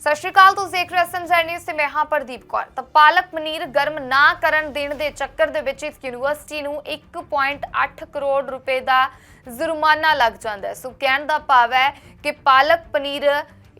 ਸਤਿ ਸ਼੍ਰੀ ਅਕਾਲ, ਤੁਸੀਂ ਦੇਖ ਰਹੇ ਹੋ ਸੰਜੈ ਨਿਊਜ਼ ਤੇ ਮੈਂ ਹਾਂ ਪ੍ਰਦੀਪ ਕੌਰ। ਤਾਂ ਪਾਲਕ ਪਨੀਰ ਗਰਮ ਨਾ ਕਰਨ ਦੇਣ ਦੇ ਚੱਕਰ ਦੇ ਵਿੱਚ ਇਸ ਯੂਨੀਵਰਸਿਟੀ ਨੂੰ 1.8 ਕਰੋੜ ਰੁਪਏ ਦਾ ਜੁਰਮਾਨਾ ਲੱਗ ਜਾਂਦਾ ਹੈ। ਸੋ ਕਹਿਣ ਦਾ ਭਾਵ ਹੈ ਕਿ ਪਾਲਕ ਪਨੀਰ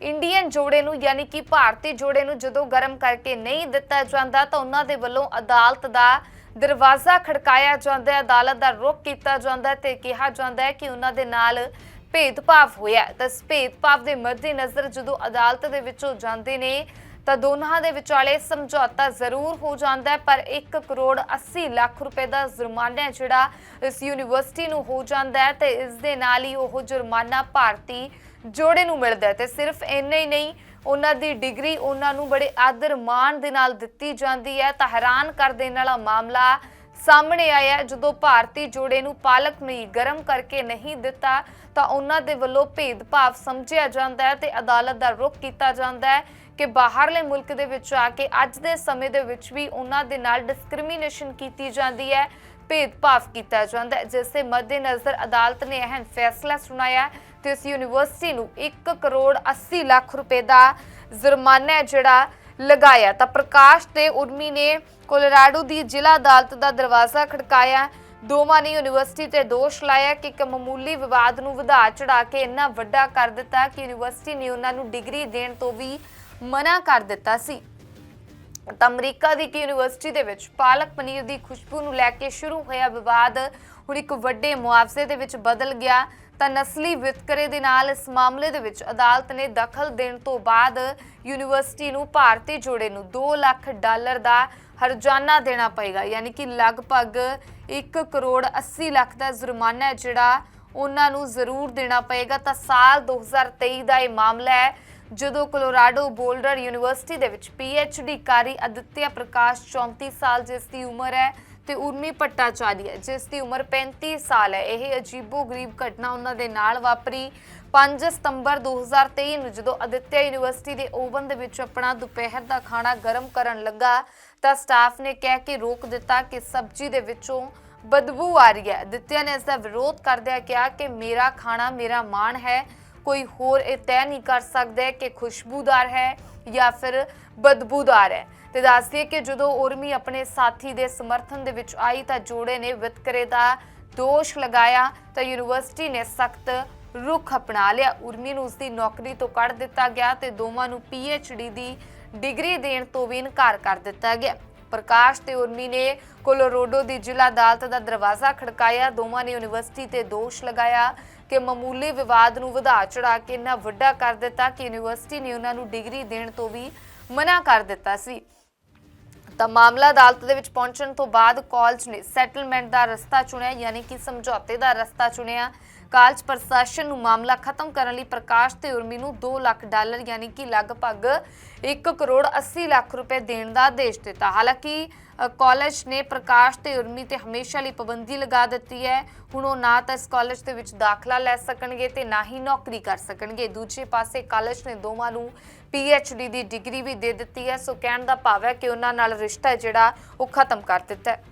ਇੰਡੀਅਨ ਜੋੜੇ ਨੂੰ ਯਾਨੀ ਕਿ ਭਾਰਤੀ ਜੋੜੇ ਨੂੰ ਜਦੋਂ ਗਰਮ ਕਰਕੇ ਨਹੀਂ ਦਿੱਤਾ ਜਾਂਦਾ, ਤਾਂ ਉਹਨਾਂ ਦੇ ਵੱਲੋਂ ਅਦਾਲਤ ਦਾ ਦਰਵਾਜ਼ਾ ਖੜਕਾਇਆ ਜਾਂਦਾ ਹੈ, ਅਦਾਲਤ ਦਾ ਰੁਖ ਕੀਤਾ ਜਾਂਦਾ ਤੇ ਕਿਹਾ ਜਾਂਦਾ ਹੈ ਕਿ ਉਹਨਾਂ ਦੇ ਨਾਲ ਭੇਦਭਾਵ ਹੋਇਆ ਤਾਂ ਇਸ ਭੇਦਭਾਵ ਦੇ ਮੱਦੇਨਜ਼ਰ ਜਦੋਂ ਅਦਾਲਤ ਦੇ ਵਿੱਚੋਂ ਜਾਂਦੇ ਨੇ, ਤਾਂ ਦੋਨਾਂ ਦੇ ਵਿਚਾਲੇ ਸਮਝੌਤਾ ਜ਼ਰੂਰ ਹੋ ਜਾਂਦਾ ਪਰ 1 ਕਰੋੜ 80 ਲੱਖ ਰੁਪਏ ਦਾ ਜੁਰਮਾਨਾ ਜਿਹੜਾ ਇਸ ਯੂਨੀਵਰਸਿਟੀ ਨੂੰ ਹੋ ਜਾਂਦਾ ਹੈ ਤੇ ਇਸ ਦੇ ਨਾਲ ਹੀ ਉਹ ਜੁਰਮਾਨਾ ਭਾਰਤੀ ਜੋੜੇ ਨੂੰ ਮਿਲਦਾ ਹੈ। ਤੇ ਸਿਰਫ ਇੰਨਾ ਹੀ ਨਹੀਂ, ਉਹਨਾਂ ਦੀ ਡਿਗਰੀ ਉਹਨਾਂ ਨੂੰ ਬੜੇ ਆਦਰ ਮਾਣ ਦੇ ਨਾਲ ਦਿੱਤੀ ਜਾਂਦੀ ਹੈ। ਤਾਂ ਹੈਰਾਨ ਕਰ ਦੇਣ ਵਾਲਾ ਮਾਮਲਾ ਸਾਹਮਣੇ ਆਇਆ ਹੈ। ਜਦੋਂ ਭਾਰਤੀ ਜੋੜੇ ਨੂੰ ਪਾਲਕ ਪਨੀਰ ਗਰਮ ਕਰਕੇ ਨਹੀਂ ਦਿੱਤਾ, ਤਾਂ ਉਹਨਾਂ ਦੇ ਵੱਲੋਂ ਭੇਦਭਾਵ ਸਮਝਿਆ ਜਾਂਦਾ ਹੈ ਤੇ ਅਦਾਲਤ ਦਾ ਰੁਖ ਕੀਤਾ ਜਾਂਦਾ ਹੈ ਕਿ ਬਾਹਰਲੇ ਮੁਲਕ ਦੇ ਵਿੱਚ ਆ ਕੇ ਅੱਜ ਦੇ ਸਮੇਂ ਦੇ ਵਿੱਚ ਵੀ ਉਹਨਾਂ ਦੇ ਨਾਲ ਡਿਸਕ੍ਰਿਮੀਨੇਸ਼ਨ ਕੀਤੀ ਜਾਂਦੀ ਹੈ, ਭੇਦਭਾਵ ਕੀਤਾ ਜਾਂਦਾ ਹੈ ਜਿਸ ਦੇ ਮੱਦੇਨਜ਼ਰ ਅਦਾਲਤ ਨੇ ਅਹਿਮ ਫੈਸਲਾ ਸੁਣਾਇਆ ਹੈ ਤੇ ਇਸ ਯੂਨੀਵਰਸਿਟੀ ਨੂੰ 1 ਕਰੋੜ 80 ਲੱਖ ਰੁਪਏ ਦਾ ਜੁਰਮਾਨਾ ਜਿਹੜਾ ਲਗਾਇਆ। ਤਾਂ ਪ੍ਰਕਾਸ਼ ਤੇ ਉਰਮੀ ਨੇ ਕੋਲੋਰਾਡੋ ਦੀ ਜ਼ਿਲ੍ਹਾ ਅਦਾਲਤ ਦਾ ਦਰਵਾਜ਼ਾ ਖੜਕਾਇਆ। ਦੋਵਾਂ ਨੇ ਯੂਨੀਵਰਸਿਟੀ ਤੇ ਦੋਸ਼ ਲਾਇਆ ਕਿ ਇੱਕ ਮਾਮੂਲੀ ਵਿਵਾਦ ਨੂੰ ਵਧਾ ਚੜਾ ਕੇ ਇੰਨਾ ਵੱਡਾ ਕਰ ਦਿੱਤਾ ਕਿ ਯੂਨੀਵਰਸਿਟੀ ਨੇ ਉਹਨਾਂ ਨੂੰ ਡਿਗਰੀ ਦੇਣ ਤੋਂ ਵੀ ਮਨਾ ਕਰ ਦਿੱਤਾ ਸੀ। ਤਾਂ ਅਮਰੀਕਾ ਦੀ ਇੱਕ ਯੂਨੀਵਰਸਿਟੀ ਦੇ ਵਿੱਚ ਪਾਲਕ ਪਨੀਰ ਦੀ ਖੁਸ਼ਬੂ ਨੂੰ ਲੈ ਕੇ ਸ਼ੁਰੂ ਹੋਇਆ ਵਿਵਾਦ। ਹੁਣ ਇੱਕ ਵੱਡੇ ਮੁਆਵਜ਼ੇ ਦੇ ਵਿੱਚ ਬਦਲ ਗਿਆ। ਤਾਂ ਨਸਲੀ ਵਿਤਕਰੇ ਦੇ ਨਾਲ ਇਸ ਮਾਮਲੇ ਦੇ ਵਿੱਚ ਅਦਾਲਤ ਨੇ ਦਖਲ ਦੇਣ ਤੋਂ ਬਾਅਦ ਯੂਨੀਵਰਸਿਟੀ ਨੂੰ ਭਾਰਤੀ ਜੋੜੇ ਨੂੰ 2 ਲੱਖ ਡਾਲਰ ਦਾ ਹਰਜਾਨਾ ਦੇਣਾ ਪਏਗਾ। ਯਾਨੀ ਕਿ ਲਗਭਗ 1 ਕਰੋੜ 80 ਲੱਖ ਦਾ ਜੁਰਮਾਨਾ ਹੈ ਜਿਹੜਾ ਉਹਨਾਂ ਨੂੰ ਜ਼ਰੂਰ ਦੇਣਾ ਪਏਗਾ। ਤਾਂ ਸਾਲ 2023 ਦਾ ਇਹ ਮਾਮਲਾ ਹੈ। ਜਦੋਂ ਕੋਲੋਰਾਡੋ ਬੋਲਡਰ ਯੂਨੀਵਰਸਿਟੀ ਦੇ ਵਿੱਚ ਡੀ ਕਾਰੀ ਅਦਿੱਤਿਆ ਪ੍ਰਕਾਸ਼ 34 ਸਾਲ ਜਿਸ ਦੀ ਉਮਰ ਹੈ ਤੇ ਉਰਮੀ ਭੱਟਾਚਾਰੀਆ ਜਿਸ ਦੀ ਉਮਰ 35 ਸਾਲ ਹੈ। ਇਹ ਅਜੀਬੋ-ਗਰੀਬ ਘਟਨਾ ਉਹਨਾਂ ਦੇ ਨਾਲ ਵਾਪਰੀ 5 ਸਤੰਬਰ 2023 ਨੂੰ ਜਦੋਂ ਅਦਿੱਤਿਆ ਯੂਨੀਵਰਸਿਟੀ ਦੇ ਓਵਨ ਦੇ ਵਿੱਚ ਆਪਣਾ ਦੁਪਹਿਰ ਦਾ ਖਾਣਾ ਗਰਮ ਕਰਨ ਲੱਗਾ ਤਾਂ ਸਟਾਫ ਨੇ ਕਹਿ ਕੇ ਰੋਕ ਦਿੱਤਾ ਕਿ ਸਬਜ਼ੀ ਦੇ ਵਿੱਚੋਂ ਬਦਬੂ ਆ ਰਹੀ ਹੈ। ਅਦਿੱਤਿਆ ਨੇ ਇਸ ਦਾ ਵਿਰੋਧ ਕਰਦਿਆਂ ਕਿਹਾ ਕਿ ਮੇਰਾ ਖਾਣਾ, ਮੇਰਾ ਮਾਣ ਹੈ ਕੋਈ ਹੋਰ ਇਹ ਤੈਅ ਨਹੀਂ ਕਰ ਸਕਦਾ ਕਿ ਖੁਸ਼ਬੂਦਾਰ ਹੈ ਜਾਂ ਫਿਰ ਬਦਬੂਦਾਰ ਹੈ। ਤੇ ਦੱਸਦੀਏ ਕਿ ਜਦੋਂ ਉਰਮੀ ਆਪਣੇ ਸਾਥੀ ਦੇ ਸਮਰਥਨ ਦੇ ਵਿੱਚ ਆਈ ਤਾਂ ਜੋੜੇ ਨੇ ਵਿਤਕਰੇ ਦਾ ਦੋਸ਼ ਲਗਾਇਆ ਤਾਂ ਯੂਨੀਵਰਸਿਟੀ ਨੇ ਸਖਤ ਰੁਖ ਅਪਣਾ ਲਿਆ। ਉਰਮੀ ਨੂੰ ਉਸਦੀ ਨੌਕਰੀ ਤੋਂ ਕੱਢ ਦਿੱਤਾ ਗਿਆ ਤੇ ਦੋਵਾਂ ਨੂੰ ਡੀ ਦੀ ਡਿਗਰੀ ਦੇਣ ਤੋਂ ਵੀ ਇਨਕਾਰ ਕਰ ਦਿੱਤਾ ਗਿਆ। ਪ੍ਰਕਾਸ਼ ਤੇ ਉਰਮੀ ਨੇ ਕੋਲੋਰਾਡੋ ਦੀ ਜ਼ਿਲ੍ਹਾ ਅਦਾਲਤ ਦਾ ਦਰਵਾਜ਼ਾ ਖੜਕਾਇਆ। ਦੋਵਾਂ ਨੇ ਯੂਨੀਵਰਸਿਟੀ ਤੇ ਦੋਸ਼ ਲਗਾਇਆ ਕਿ ਮਾਮੂਲੀ ਵਿਵਾਦ ਨੂੰ ਵਧਾ ਚੜਾ ਕੇ ਇੰਨਾ ਵੱਡਾ ਕਰ ਦਿੱਤਾ ਕਿ ਯੂਨੀਵਰਸਿਟੀ ਨੇ ਉਹਨਾਂ ਨੂੰ ਡਿਗਰੀ ਦੇਣ ਤੋਂ ਵੀ ਮਨਾ ਕਰ ਦਿੱਤਾ ਸੀ। ਤਾਂ ਮਾਮਲਾ ਅਦਾਲਤ ਦੇ ਵਿੱਚ ਪਹੁੰਚਣ ਤੋਂ ਬਾਅਦ ਕਾਲਜ ਨੇ ਸੈਟਲਮੈਂਟ ਦਾ ਰਸਤਾ ਚੁਣਿਆ, ਯਾਨੀ ਕਿ ਸਮਝੌਤੇ ਦਾ ਰਸਤਾ ਚੁਣਿਆ। ਕਾਲਜ ਪ੍ਰਸ਼ਾਸਨ ਨੂੰ ਮਾਮਲਾ ਖਤਮ ਕਰਨ ਲਈ ਪ੍ਰਕਾਸ਼ ਤੇ ਉਰਮੀ ਨੂੰ 2 ਲੱਖ ਡਾਲਰ ਯਾਨੀ ਕਿ ਲਗਭਗ 1 ਕਰੋੜ 80 ਲੱਖ ਰੁਪਏ ਦੇਣ ਦਾ ਆਦੇਸ਼ ਦਿੱਤਾ। ਹਾਲਾਂਕਿ ਅ, ਕਾਲਜ ਨੇ ਪ੍ਰਕਾਸ਼ ਤੇ ਉਰਮੀ ਤੇ ਹਮੇਸ਼ਾ ਲਈ ਪਾਬੰਦੀ ਲਗਾ ਦਿੱਤੀ ਹੈ। ਹੁਣ ਉਹ ਨਾ ਤਾਂ ਇਸ ਕਾਲਜ ਦੇ ਵਿੱਚ ਦਾਖਲਾ ਲੈ ਸਕਣਗੇ ਤੇ ਨਾ ਹੀ ਨੌਕਰੀ ਕਰ ਸਕਣਗੇ। ਦੂਜੇ ਪਾਸੇ ਕਾਲਜ ਨੇ ਦੋਵਾਂ ਨੂੰ ਡੀ ਦੀ ਡਿਗਰੀ ਵੀ ਦੇ ਦਿੱਤੀ ਹੈ। ਸੋ ਕਹਿਣ ਦਾ ਭਾਵ ਹੈ ਕਿ ਉਹਨਾਂ ਨਾਲ ਰਿਸ਼ਤਾ ਜਿਹੜਾ ਉਹ ਖਤਮ ਕਰ ਦਿੱਤਾ ਹੈ।